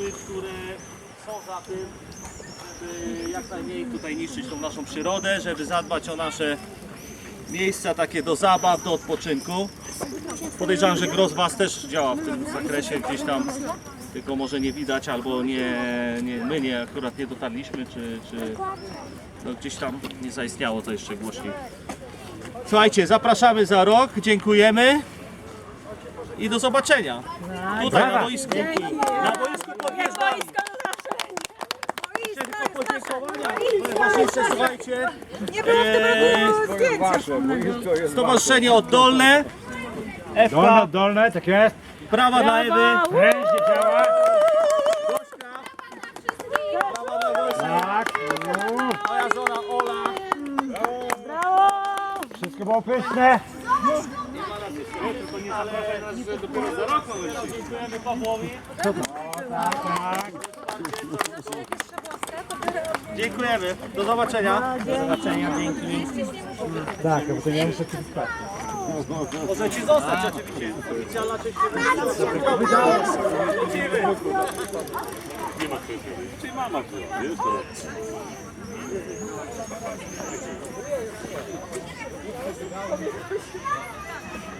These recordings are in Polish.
osoby, które są za tym, żeby jak najmniej tutaj niszczyć tą naszą przyrodę, żeby zadbać o nasze miejsca takie do zabaw, do odpoczynku. Podejrzewam, że gros Was też działa w tym zakresie gdzieś tam, tylko może nie widać albo nie, nie my nie akurat nie dotarliśmy, czy, czy no gdzieś tam nie zaistniało to jeszcze głośniej. Słuchajcie, zapraszamy za rok, dziękujemy i do zobaczenia. Tutaj na boisku. Na boisku podjeżdżamy. Tylko podziękowania. Jeszcze słuchajcie. Nie było w tym Eee, roku zdjęcia. Stowarzyszenie Oddolne. FK, Dolne, dolne, tak jest. prawa dla Ewy. Prężnie działa. Prawa dla Gośka. Tak. Moja żona Ola. Wszystko było pyszne ale dopiero za rok mamy Dziękujemy Pawłowi. Dziękujemy. Do zobaczenia. Do zobaczenia, dzięki. Tak, bo to ja muszę tu spać. Może ci zostać oczywiście. Nie ma kwestii. Mama? Thank you.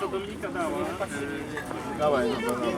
Co Dominika dała? Dawaj, no,